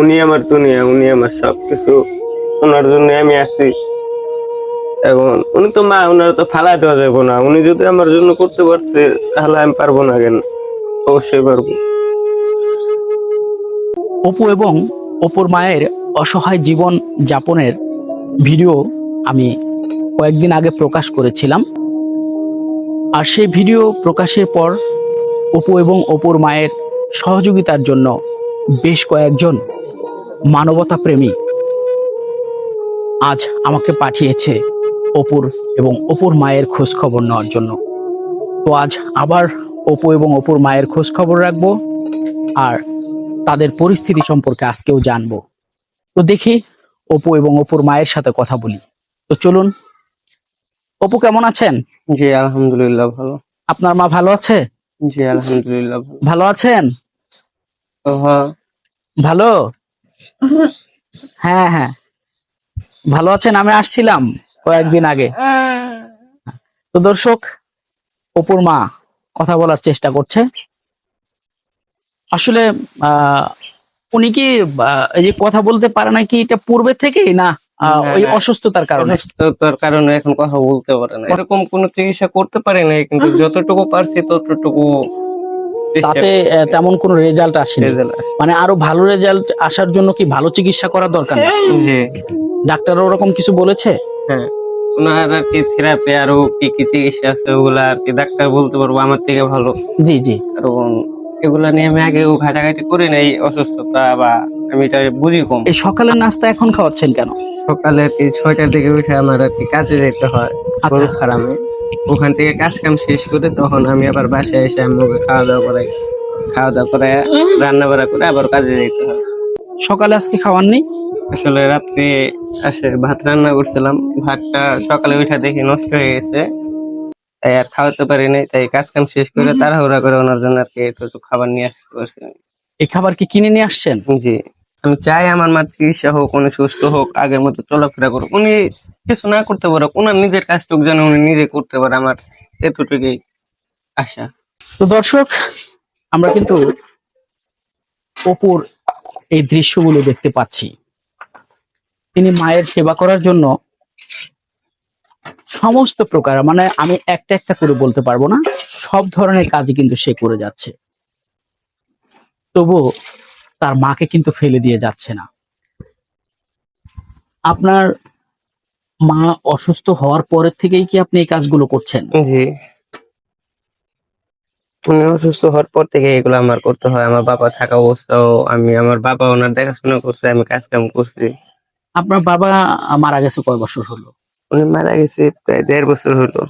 উনি আমার দুনিয়া, উনি আমার সবকিছু। ওনার জন্য আমি আছি। এখন উনি তো মা ওনার তো ফালা দেওয়া যাবে না। উনি যদি আমার জন্য করতে পারছে, তাহলে আমি পারব না কেন? অবশ্যই পারব। অপু এবং অপুর মায়ের অসহায় জীবন যাপনের ভিডিও আমি কয়েকদিন আগে প্রকাশ করেছিলাম। আর সেই ভিডিও প্রকাশের পর অপু এবং অপুর মায়ের সহযোগিতার জন্য বেশ কয়েকজন মানবতা প্রেমী আজ আমাকে পাঠিয়েছে অপুর এবং অপুর মায়ের খোঁজ খবর নেওয়ার জন্য। তো আজ আবার অপু এবং অপুর মায়ের খোঁজ খবর রাখব আর তাদের পরিস্থিতি সম্পর্কে আজকেও জানব। তো দেখি অপু এবং অপুর মায়ের সাথে কথা বলি। তো চলুন অপু কেমন আছেন? জি আলহামদুলিল্লাহ ভালো। আপনার মা ভালো আছে? জি আলহামদুলিল্লাহ ভালো। আছেন? হ্যাঁ। ভালো? হ্যাঁ হ্যাঁ। ভালো আছেন? আমি আসছিলাম কয়েকদিন আগে। তো দর্শক অপুর মা কথা বলার চেষ্টা করছে। আসলে আহ, উনি কি এই যে কথা বলতে পারে না কি এটা পূর্বে থেকেই না ওই অসুস্থতার কারণে? অসুস্থতার কারণে এখন কথা বলতে পারে না। এরকম কোনো চিকিৎসা করতে পারি নাই কিন্তু যতটুকু পারছি ততটুকু তাতে তেমন কোনো রেজাল্ট আসেনি। আসে মানে আরও ভালো রেজাল্ট আসার জন্য কি ভালো চিকিৎসা করা দরকার ডাক্তার ওরকম কিছু বলেছে? হ্যাঁ। ওনার আর কি থেরাপি আরও কি কি চিকিৎসা আছে ওগুলা আর কি ডাক্তার বলতে পারব আমার থেকে ভালো। জি জি। কারণ এগুলা নিয়ে আমি আগেও ঘাটাঘাটি করি নাই অসুস্থতা বা আমি এটা বুঝি কম। এই সকালের নাস্তা এখন খাওয়াচ্ছেন কেন? সকালে আর কি ছয়টার দিকে উঠে আমার আর কি কাজে যেতে হয় গরু ফার্মে। ওখান থেকে কাজ কাম শেষ করে তখন আমি আবার বাসায় এসে আম্মুকে খাওয়া দাওয়া করাই। খাওয়া দাওয়া করে রান্না বাড়া করে আবার কাজে যেতে হয়। সকালে আজকে খাওয়ার নেই? আসলে রাত্রে আসে ভাত রান্না করছিলাম ভাতটা সকালে উঠে দেখি নষ্ট হয়ে গেছে। তাই আর খাওয়াতে পারি নাই তাই কাজ কাম শেষ করে তাড়াহুড়া করে ওনার জন্য আর কি একটু খাবার নিয়ে আসতে পারছি। এই খাবার কি কিনে নিয়ে আসছেন? জি। আমি চাই আমার মার চিকিৎসা হোক, উনি সুস্থ হোক, আগের মতো চলাফেরা করুক। উনি কিছু না করতে পারে ওনার নিজের কাজটুকু যেন উনি নিজে করতে পারে, আমার এতটুকুই আশা। তো দর্শক, আমরা কিন্তু অপুর এই দৃশ্যগুলো দেখতে পাচ্ছি। তিনি মায়ের সেবা করার জন্য সমস্ত প্রকার মানে আমি একটা একটা করে বলতে পারব না, সব ধরনের কাজই কিন্তু সে করে যাচ্ছে। তবুও তার মাকে কিন্তু ফেলে দিয়ে যাচ্ছে না। আপনার মা অসুস্থ হওয়ার পরের থেকেই কি আপনি এই কাজগুলো করছেন? জি। উনি অসুস্থ হওয়ার পর থেকে এগুলো আমার করতে হয়। আমার বাবা থাকা অবস্থাও আমি আমার বাবা ওনার দেখাশোনা করছে আমি কাজ কাম করছি। আপনার বাবা মারা গেছে কয় বছর হলো? উনি মারা গেছে প্রায় দেড় বছর হলো।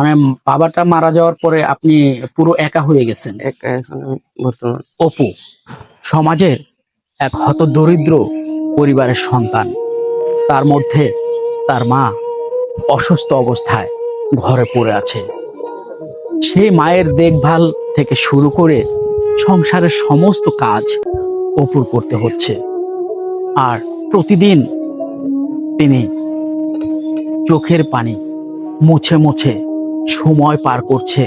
মানে বাবাটা মারা যাওয়ার পরে আপনি পুরো একা হয়ে গেছেন। অপু সমাজের এক হত দরিদ্র পরিবারের সন্তান। তার মধ্যে তার মা অসুস্থ অবস্থায় ঘরে পড়ে আছে। সেই মায়ের দেখভাল থেকে শুরু করে সংসারের সমস্ত কাজ অপুর করতে হচ্ছে। আর প্রতিদিন তিনি চোখের পানি মুছে মুছে সময় পার করছে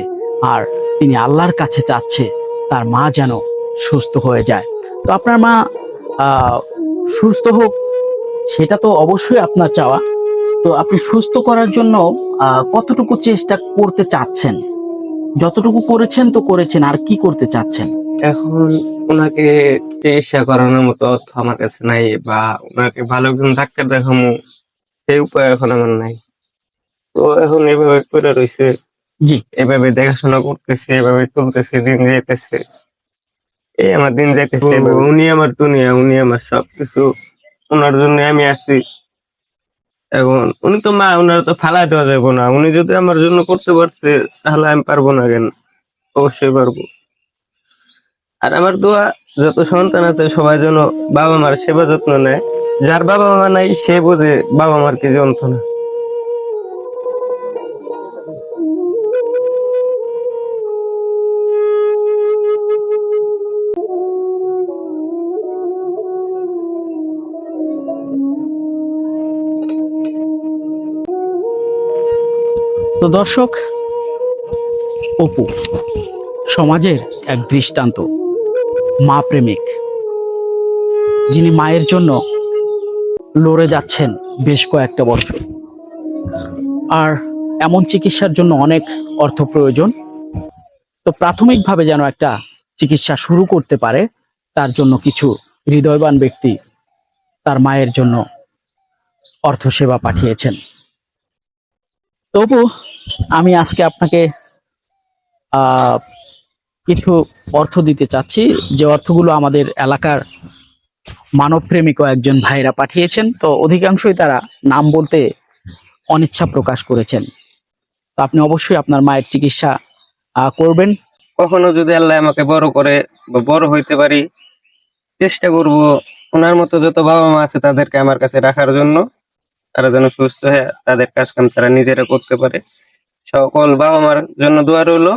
আর তিনি আল্লাহর কাছে চাচ্ছে তার মা যেন সুস্থ হয়ে যায়। তো আপনার মা সুস্থ হোক, সেটা তো অবশ্যই আপনার চাওয়া। তো আপনি সুস্থ করার জন্য কতটুকু চেষ্টা করতে চাচ্ছেন? যতটুকু করেছেন তো করেছেন, আর কি করতে চাচ্ছেন? এখন ওনাকে চিকিৎসা করানোর মতো অর্থ আমার কাছে নাই বা ওনাকে ভালো একজন ডাক্তার দেখামো, সেই উপায় এখন আমার নাই। তো এখন এভাবে করে রয়েছে জি এভাবে দেখাশোনা করতেছে এভাবে চলতেছে দিন যাইতেছে। এই আমার দিন যাইতেছে উনি আমার দুনিয়া উনি আমার সবকিছু। ওনার জন্য আমি আছি। এখন উনি তো মা ওনার তো ফালা দেওয়া যাবে না। উনি যদি আমার জন্য করতে পারছে তাহলে আমি পারব না কেন? অবশ্যই পারব। আর আমার দোয়া যত সন্তান আছে সবাই যেন বাবা মার সেবা যত্ন নেয়। যার বাবা মা নাই সে বোঝে বাবা মার কি যন্ত্রণা? তো দর্শক, অপু, সমাজের এক দৃষ্টান্ত, মা প্রেমিক, যিনি মায়ের জন্য লড়ে যাচ্ছেন বেশ কয়েকটা বছর। আর এমন চিকিৎসার জন্য অনেক অর্থ প্রয়োজন। তো প্রাথমিকভাবে যেন একটা চিকিৎসা শুরু করতে পারে, তার জন্য কিছু হৃদয়বান ব্যক্তি তার মায়ের জন্য অর্থ সেবা পাঠিয়েছেন। তবু আমি আজকে আপনাকে কিছু অর্থ দিতে চাচ্ছি। যে অর্থগুলো আমাদের এলাকার মানবপ্রেমিক একজন ভাইরা পাঠিয়েছেন, তো অধিকাংশই তারা নাম বলতে অনিচ্ছা প্রকাশ করেছেন। তো আপনি অবশ্যই আপনার মায়ের চিকিৎসা করবেন। কখনো যদি আল্লাহ আমাকে বড় করে বড় হইতে পারি, চেষ্টা করব ওনার মতো যত বাবা মা আছে তাদেরকে আমার কাছে রাখার জন্য। তারা যেন সুস্থ হয়ে তাদের কাজ কাম তারা নিজেরা করতে পারে। সকল বাবা মার জন্য দোয়া রইল,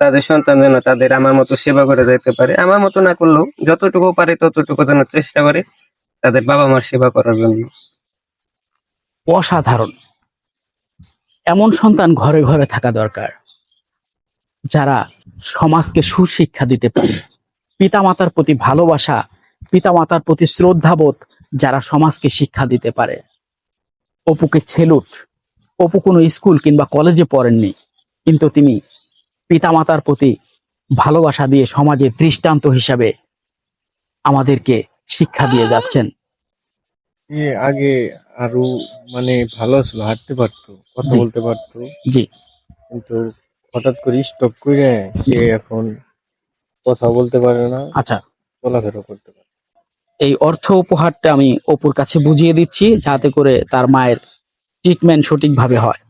তাদের সন্তান যেন তাদের আমার মতো সেবা করে যাইতে পারে। আমার মতো না করলেও যতটুকু পারে ততটুকু যেন চেষ্টা করে তাদের বাবা মার সেবা করার জন্য। অসাধারণ। এমন সন্তান ঘরে ঘরে থাকা দরকার, যারা সমাজকে সুশিক্ষা দিতে পারে। পিতামাতার প্রতি ভালোবাসা, পিতামাতার প্রতি শ্রদ্ধাবোধ যারা সমাজকে শিক্ষা দিতে পারে। অপুকে ছেলুট অপু কোনো স্কুল কিংবা কলেজে পড়েননি কিন্তু তিনি পিতামাতার প্রতি ভালোবাসা দিয়ে সমাজে দৃষ্টান্ত হিসাবে আমাদেরকে শিক্ষা দিয়ে যাচ্ছেন। এ আগে আরও মানে ভালো ছিল হাঁটতে পারতো কথা বলতে পারতো। জি। কিন্তু হঠাৎ করে স্টপ করে সে এখন কথা বলতে পারে না আচ্ছা। চলাফেরা করতে পারে। এই অর্থ উপহারটা আমি অপুর কাছে বুঝিয়ে দিচ্ছি যাতে করে তার মায়ের ট্রিটমেন্ট সঠিকভাবে হয়।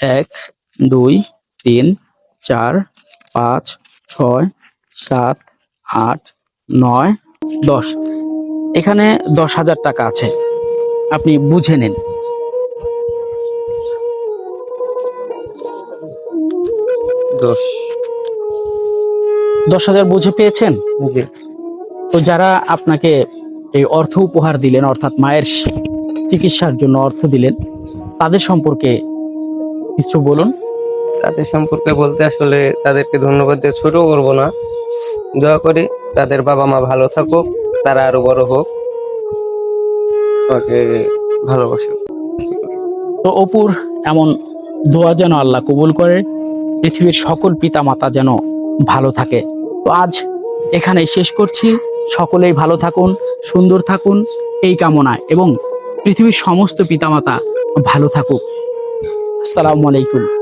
এক দুই তিন চার পাঁচ ছয় সাত আট নয় দশ। এখানে দশ হাজার টাকা আছে। আপনি বুঝে নিন। দোষ দশ হাজার বুঝে পেয়েছেন? তো যারা আপনাকে এই অর্থ উপহার দিলেন অর্থাৎ মায়ের চিকিৎসার জন্য অর্থ দিলেন তাদের সম্পর্কে কিছু বলুন। তাদের সম্পর্কে বলতে আসলে তাদেরকে ধন্যবাদ দিয়ে ছোট করব না। দোয়া করি তাদের বাবা মা ভালো থাকুক তারা আরও বড় হোক। তাকে ভালোবাসুক তো অপুর এমন দোয়া যেন আল্লাহ কবুল করে পৃথিবীর সকল পিতা মাতা যেন ভালো থাকে। তো আজ এখানে শেষ করছি। সকলেই ভালো থাকুন, সুন্দর থাকুন, এই কামনায়। এবং পৃথিবীর সমস্ত পিতামাতা ভালো থাকুক। আসসালামু আলাইকুম।